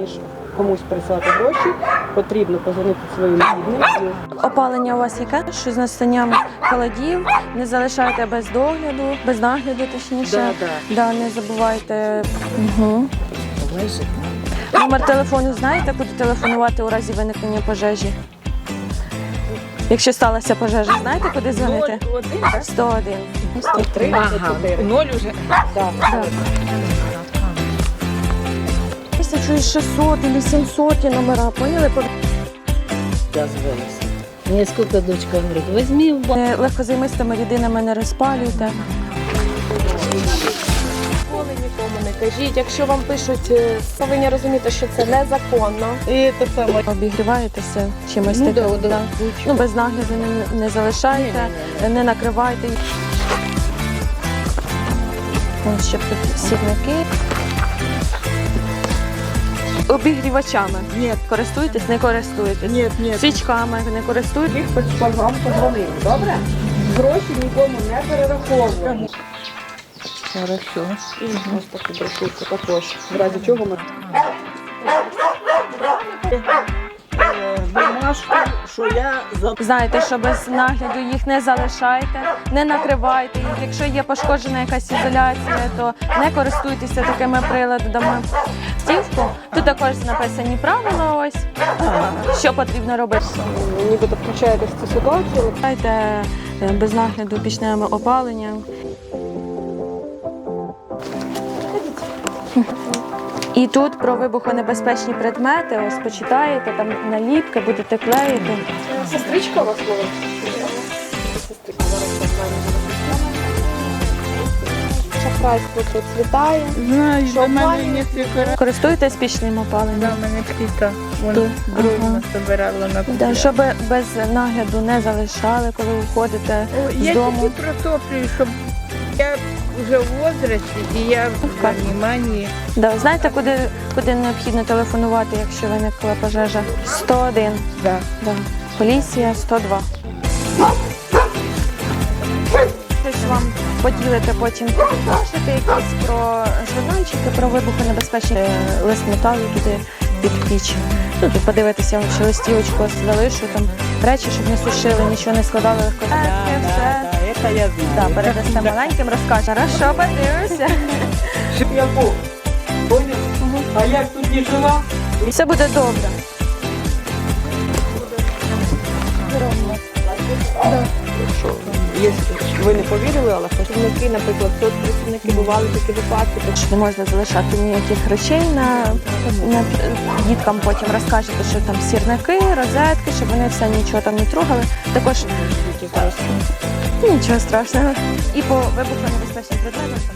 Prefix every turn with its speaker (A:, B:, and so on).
A: Ніж комусь прислати гроші, потрібно позвонити своїм рідним.
B: Опалення у вас яке? Що з настанням холодів не залишайте без догляду, без нагляду, точніше.
A: Да,
B: Да, не забувайте. Угу. Номер телефону знаєте, куди телефонувати у разі виникнення пожежі? Якщо сталася пожежа, знаєте, куди дзвонити? 101.
A: 103, 104.
C: Ноль уже.
A: Да.
B: Да. 1600 или 700 номера, поняли?
D: дозволился. Мне сколько дочка говорит, возьми в
B: Е, Легкозаймистими рідинами не розпалюйте.
E: Ніколи нікому не кажіть. Якщо вам пишуть, е, повинні розуміти, що це незаконно.
A: І це саме.
B: Обігріваєтеся чимось
D: Ну,
B: таким.
D: да, да.
B: Ну, без нагляду не, не залишайте, не накривайте. Ось щоб тут сірники. Обігрівачами.
A: Ні,
B: Користуєтесь, не користуєтесь.
A: ні, ні.
B: Свічками не користуєтесь.
A: Їх вам позвонили, добре? Гроші нікому не перераховуємо.
D: Хорошо.
A: І ось таку брошурку також. В разі чого ми. Бумажку, що я за
B: Знаєте, що без нагляду їх не залишайте, не накривайте їх. Якщо є пошкоджена якась ізоляція, то не користуйтеся такими приладами. Стівку тут також написані правила. Ось що потрібно робити.
A: нібито включаєтесь в цю ситуацію.
B: Дайте е, без нагляду пічними опаленням. І тут про вибухонебезпечні предмети, ось почитаєте, там наліпки, будете клеїти.
A: Сестричка у вас була?
E: Шахрайство процвітає.
C: Знаю,
E: Що
C: до мене несколько.
B: Користуєтесь пічним
C: Да,
B: опаленням?
C: мене тіта,
B: Тут.
C: вона дров
B: Ага.
C: собирала на
B: Да, щоб без нагляду не залишали, коли уходите
C: О,
B: з
C: Я
B: дому.
C: тільки протоплюю, щоб я вже в возрасті і я в вниманні.
B: Да, знаєте, куди, куди необхідно телефонувати, якщо виникла пожежа? 101.
C: Да.
B: Да. Поліція 102. Вам поділите потім покажете якісь про журнальчики, про вибухонебезпечні е, лист металу туди під піч. Ну, тут подивитися, що листівочку залишу, там речі, щоб не сушили, нічого не складали легко. все.
A: це я знаю.
B: Да, передасте маленьким, розкаже. Хорошо, подивимося.
A: Щоб я був. Поняв? А як тут не жила?
B: Все буде добре.
A: Що є, ви не повірили, але працівники, наприклад, соцпрацівники бували такі випадки.
B: Що не можна залишати ніяких речей на, на діткам потім розкажете, що там сірники, розетки, щоб вони все нічого там не трогали. Також нічого страшного. І по вибухонебезпечним предметам.